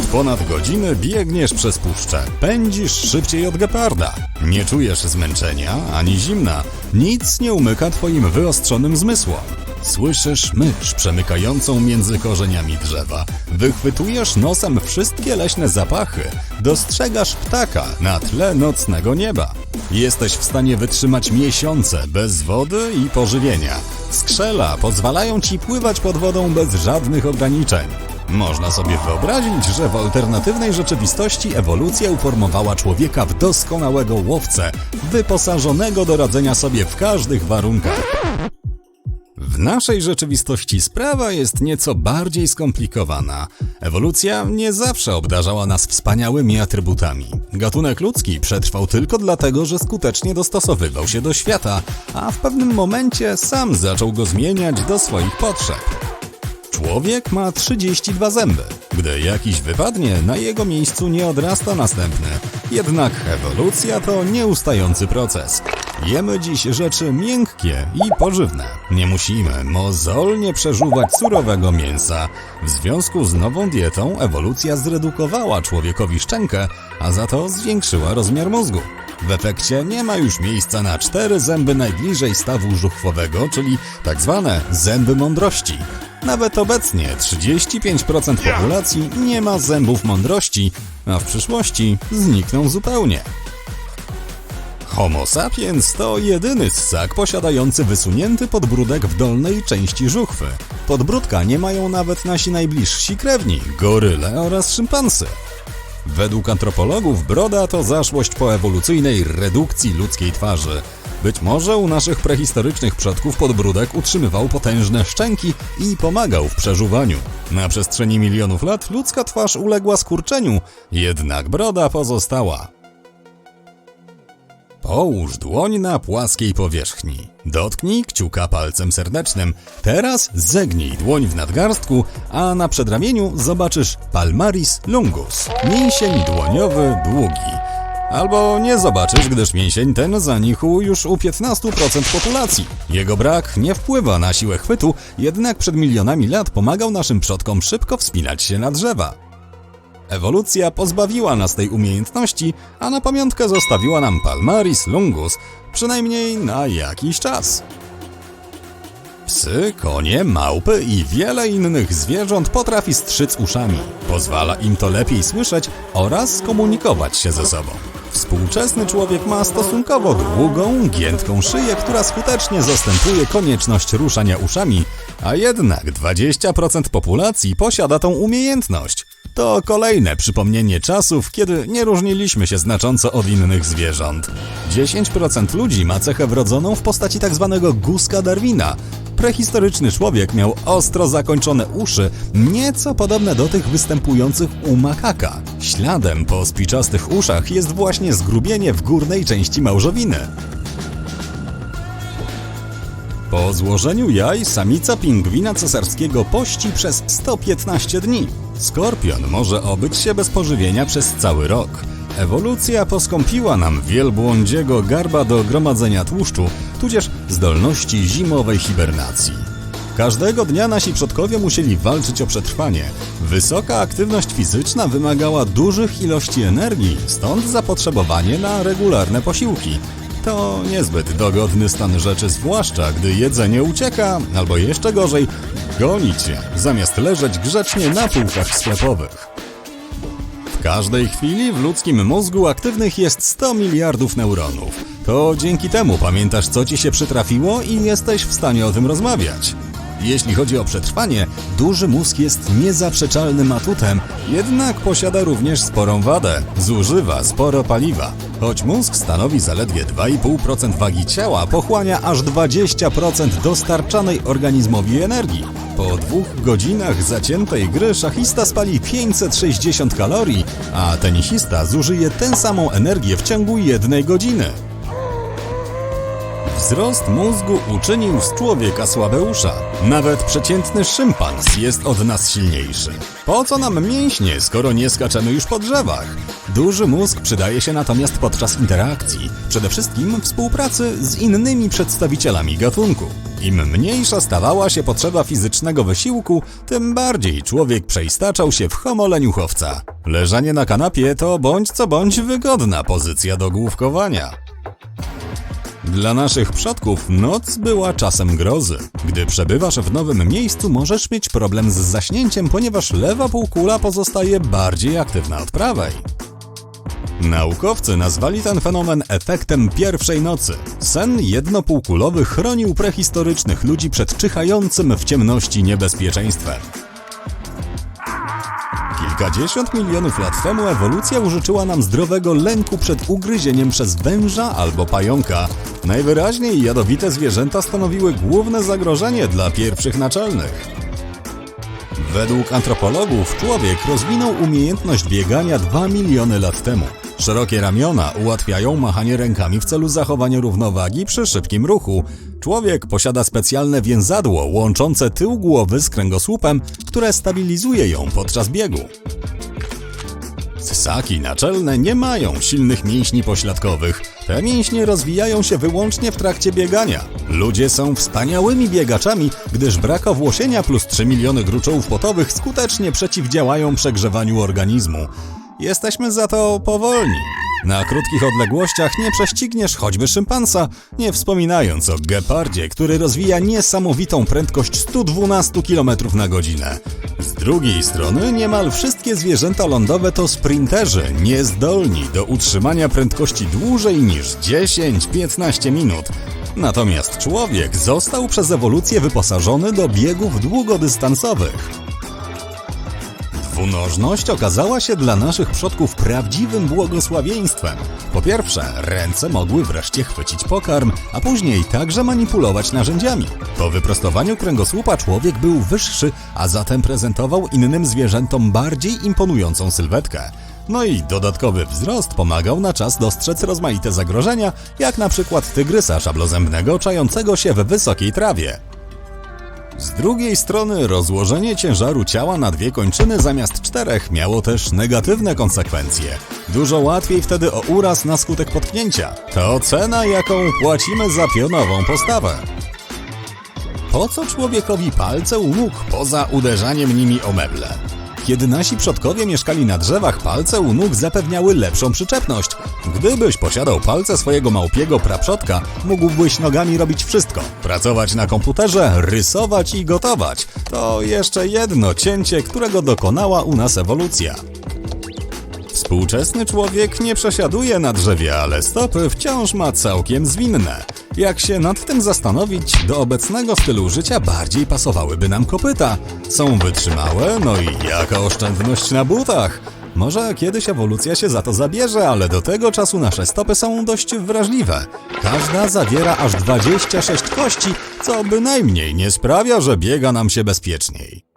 Od ponad godziny biegniesz przez puszczę, pędzisz szybciej od geparda. Nie czujesz zmęczenia ani zimna, nic nie umyka twoim wyostrzonym zmysłom. Słyszysz mysz przemykającą między korzeniami drzewa, wychwytujesz nosem wszystkie leśne zapachy, dostrzegasz ptaka na tle nocnego nieba. Jesteś w stanie wytrzymać miesiące bez wody i pożywienia. Skrzela pozwalają ci pływać pod wodą bez żadnych ograniczeń. Można sobie wyobrazić, że w alternatywnej rzeczywistości ewolucja uformowała człowieka w doskonałego łowcę, wyposażonego do radzenia sobie w każdych warunkach. W naszej rzeczywistości sprawa jest nieco bardziej skomplikowana. Ewolucja nie zawsze obdarzała nas wspaniałymi atrybutami. Gatunek ludzki przetrwał tylko dlatego, że skutecznie dostosowywał się do świata, a w pewnym momencie sam zaczął go zmieniać do swoich potrzeb. Człowiek ma 32 zęby. Gdy jakiś wypadnie, na jego miejscu nie odrasta następny. Jednak ewolucja to nieustający proces. Jemy dziś rzeczy miękkie i pożywne. Nie musimy mozolnie przeżuwać surowego mięsa. W związku z nową dietą ewolucja zredukowała człowiekowi szczękę, a za to zwiększyła rozmiar mózgu. W efekcie nie ma już miejsca na cztery zęby najbliżej stawu żuchwowego, czyli tak zwane zęby mądrości. Nawet obecnie 35% populacji nie ma zębów mądrości, a w przyszłości znikną zupełnie. Homo sapiens to jedyny ssak posiadający wysunięty podbródek w dolnej części żuchwy. Podbródka nie mają nawet nasi najbliżsi krewni, goryle oraz szympansy. Według antropologów broda to zaszłość po ewolucyjnej redukcji ludzkiej twarzy. Być może u naszych prehistorycznych przodków podbródek utrzymywał potężne szczęki i pomagał w przeżuwaniu. Na przestrzeni milionów lat ludzka twarz uległa skurczeniu, jednak broda pozostała. Połóż dłoń na płaskiej powierzchni. Dotknij kciuka palcem serdecznym. Teraz zegnij dłoń w nadgarstku, a na przedramieniu zobaczysz palmaris longus. Mięsień dłoniowy długi. Albo nie zobaczysz, gdyż mięsień ten zanichł już u 15% populacji. Jego brak nie wpływa na siłę chwytu, jednak przed milionami lat pomagał naszym przodkom szybko wspinać się na drzewa. Ewolucja pozbawiła nas tej umiejętności, a na pamiątkę zostawiła nam Palmaris longus, przynajmniej na jakiś czas. Psy, konie, małpy i wiele innych zwierząt potrafi strzyc uszami. Pozwala im to lepiej słyszeć oraz komunikować się ze sobą. Współczesny człowiek ma stosunkowo długą, giętką szyję, która skutecznie zastępuje konieczność ruszania uszami, a jednak 20% populacji posiada tą umiejętność. To kolejne przypomnienie czasów, kiedy nie różniliśmy się znacząco od innych zwierząt. 10% ludzi ma cechę wrodzoną w postaci tzw. guska Darwina. Prehistoryczny człowiek miał ostro zakończone uszy, nieco podobne do tych występujących u makaka. Śladem po spiczastych uszach jest właśnie zgrubienie w górnej części małżowiny. Po złożeniu jaj samica pingwina cesarskiego pości przez 115 dni. Skorpion może obyć się bez pożywienia przez cały rok. Ewolucja poskąpiła nam wielbłądziego garba do gromadzenia tłuszczu, tudzież zdolności zimowej hibernacji. Każdego dnia nasi przodkowie musieli walczyć o przetrwanie. Wysoka aktywność fizyczna wymagała dużych ilości energii, stąd zapotrzebowanie na regularne posiłki. To niezbyt dogodny stan rzeczy, zwłaszcza gdy jedzenie ucieka, albo jeszcze gorzej, goni cię, zamiast leżeć grzecznie na półkach sklepowych. W każdej chwili w ludzkim mózgu aktywnych jest 100 miliardów neuronów. To dzięki temu pamiętasz, co ci się przytrafiło i jesteś w stanie o tym rozmawiać. Jeśli chodzi o przetrwanie, duży mózg jest niezaprzeczalnym atutem, jednak posiada również sporą wadę. Zużywa sporo paliwa. Choć mózg stanowi zaledwie 2,5% wagi ciała, pochłania aż 20% dostarczanej organizmowi energii. Po dwóch godzinach zaciętej gry szachista spali 560 kalorii, a tenisista zużyje tę samą energię w ciągu jednej godziny. Wzrost mózgu uczynił z człowieka słabeusza. Nawet przeciętny szympans jest od nas silniejszy. Po co nam mięśnie, skoro nie skaczemy już po drzewach? Duży mózg przydaje się natomiast podczas interakcji, przede wszystkim współpracy z innymi przedstawicielami gatunku. Im mniejsza stawała się potrzeba fizycznego wysiłku, tym bardziej człowiek przeistaczał się w homo leniuchowca. Leżanie na kanapie to bądź co bądź wygodna pozycja do główkowania. Dla naszych przodków noc była czasem grozy. Gdy przebywasz w nowym miejscu, możesz mieć problem z zaśnięciem, ponieważ lewa półkula pozostaje bardziej aktywna od prawej. Naukowcy nazwali ten fenomen efektem pierwszej nocy. Sen jednopółkulowy chronił prehistorycznych ludzi przed czyhającym w ciemności niebezpieczeństwem. Kilkadziesiąt milionów lat temu ewolucja użyczyła nam zdrowego lęku przed ugryzieniem przez węża albo pająka. Najwyraźniej jadowite zwierzęta stanowiły główne zagrożenie dla pierwszych naczelnych. Według antropologów człowiek rozwinął umiejętność biegania 2 miliony lat temu. Szerokie ramiona ułatwiają machanie rękami w celu zachowania równowagi przy szybkim ruchu. Człowiek posiada specjalne więzadło łączące tył głowy z kręgosłupem, które stabilizuje ją podczas biegu. Ssaki naczelne nie mają silnych mięśni pośladkowych. Te mięśnie rozwijają się wyłącznie w trakcie biegania. Ludzie są wspaniałymi biegaczami, gdyż brak owłosienia plus 3 miliony gruczołów potowych skutecznie przeciwdziałają przegrzewaniu organizmu. Jesteśmy za to powolni. Na krótkich odległościach nie prześcigniesz choćby szympansa, nie wspominając o gepardzie, który rozwija niesamowitą prędkość 112 km na godzinę. Z drugiej strony niemal wszystkie zwierzęta lądowe to sprinterzy, niezdolni do utrzymania prędkości dłużej niż 10-15 minut. Natomiast człowiek został przez ewolucję wyposażony do biegów długodystansowych. Dwunożność okazała się dla naszych przodków prawdziwym błogosławieństwem. Po pierwsze, ręce mogły wreszcie chwycić pokarm, a później także manipulować narzędziami. Po wyprostowaniu kręgosłupa człowiek był wyższy, a zatem prezentował innym zwierzętom bardziej imponującą sylwetkę. No i dodatkowy wzrost pomagał na czas dostrzec rozmaite zagrożenia, jak na przykład tygrysa szablozębnego czającego się w wysokiej trawie. Z drugiej strony rozłożenie ciężaru ciała na dwie kończyny zamiast czterech miało też negatywne konsekwencje. Dużo łatwiej wtedy o uraz na skutek potknięcia. To cena, jaką płacimy za pionową postawę. Po co człowiekowi palce u nóg poza uderzaniem nimi o meble? Kiedy nasi przodkowie mieszkali na drzewach, palce u nóg zapewniały lepszą przyczepność. Gdybyś posiadał palce swojego małpiego praprzodka, mógłbyś nogami robić wszystko. Pracować na komputerze, rysować i gotować. To jeszcze jedno cięcie, którego dokonała u nas ewolucja. Współczesny człowiek nie przesiaduje na drzewie, ale stopy wciąż ma całkiem zwinne. Jak się nad tym zastanowić, do obecnego stylu życia bardziej pasowałyby nam kopyta. Są wytrzymałe, no i jaka oszczędność na butach. Może kiedyś ewolucja się za to zabierze, ale do tego czasu nasze stopy są dość wrażliwe. Każda zawiera aż 26 kości, co bynajmniej nie sprawia, że biega nam się bezpieczniej.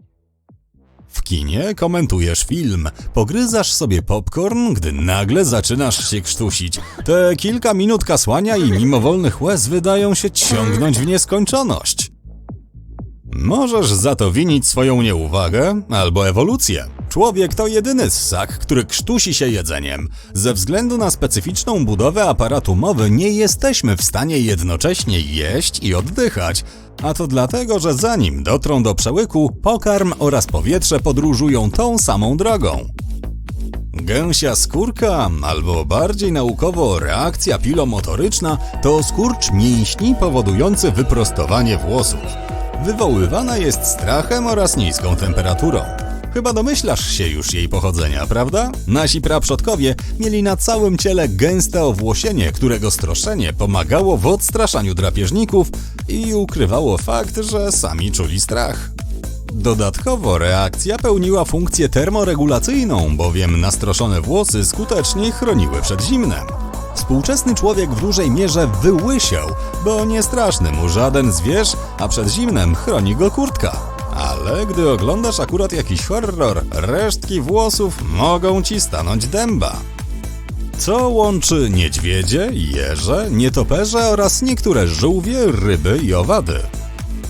W kinie komentujesz film, pogryzasz sobie popcorn, gdy nagle zaczynasz się krztusić. Te kilka minut kasłania i mimowolnych łez wydają się ciągnąć w nieskończoność. Możesz za to winić swoją nieuwagę albo ewolucję. Człowiek to jedyny ssak, który krztusi się jedzeniem. Ze względu na specyficzną budowę aparatu mowy nie jesteśmy w stanie jednocześnie jeść i oddychać, a to dlatego, że zanim dotrą do przełyku, pokarm oraz powietrze podróżują tą samą drogą. Gęsia skórka, albo bardziej naukowo reakcja pilomotoryczna, to skurcz mięśni powodujący wyprostowanie włosów. Wywoływana jest strachem oraz niską temperaturą. Chyba domyślasz się już jej pochodzenia, prawda? Nasi praprzodkowie mieli na całym ciele gęste owłosienie, którego stroszenie pomagało w odstraszaniu drapieżników i ukrywało fakt, że sami czuli strach. Dodatkowo reakcja pełniła funkcję termoregulacyjną, bowiem nastroszone włosy skutecznie chroniły przed zimnem. Współczesny człowiek w dużej mierze wyłysiał, bo nie straszny mu żaden zwierz, a przed zimnem chroni go kurtka. Ale gdy oglądasz akurat jakiś horror, resztki włosów mogą ci stanąć dęba. Co łączy niedźwiedzie, jeże, nietoperze oraz niektóre żółwie, ryby i owady?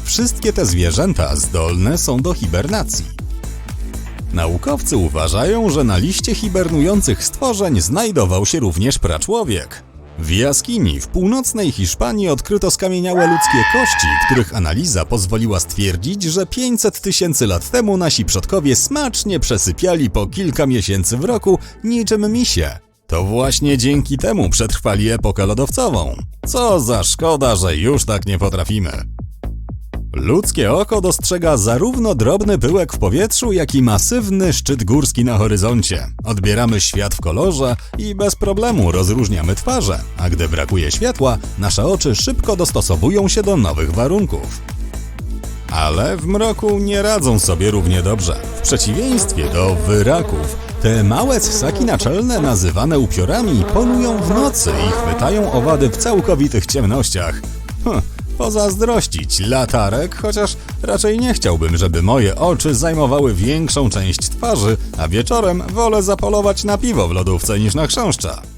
Wszystkie te zwierzęta zdolne są do hibernacji. Naukowcy uważają, że na liście hibernujących stworzeń znajdował się również praczłowiek. W jaskini w północnej Hiszpanii odkryto skamieniałe ludzkie kości, których analiza pozwoliła stwierdzić, że 500 tysięcy lat temu nasi przodkowie smacznie przesypiali po kilka miesięcy w roku niczym misie. To właśnie dzięki temu przetrwali epokę lodowcową. Co za szkoda, że już tak nie potrafimy. Ludzkie oko dostrzega zarówno drobny pyłek w powietrzu, jak i masywny szczyt górski na horyzoncie. Odbieramy świat w kolorze i bez problemu rozróżniamy twarze, a gdy brakuje światła, nasze oczy szybko dostosowują się do nowych warunków. Ale w mroku nie radzą sobie równie dobrze. W przeciwieństwie do wyraków, te małe ssaki naczelne, nazywane upiorami, polują w nocy i chwytają owady w całkowitych ciemnościach. Pozazdrościć latarek, chociaż raczej nie chciałbym, żeby moje oczy zajmowały większą część twarzy, a wieczorem wolę zapolować na piwo w lodówce niż na chrząszcza.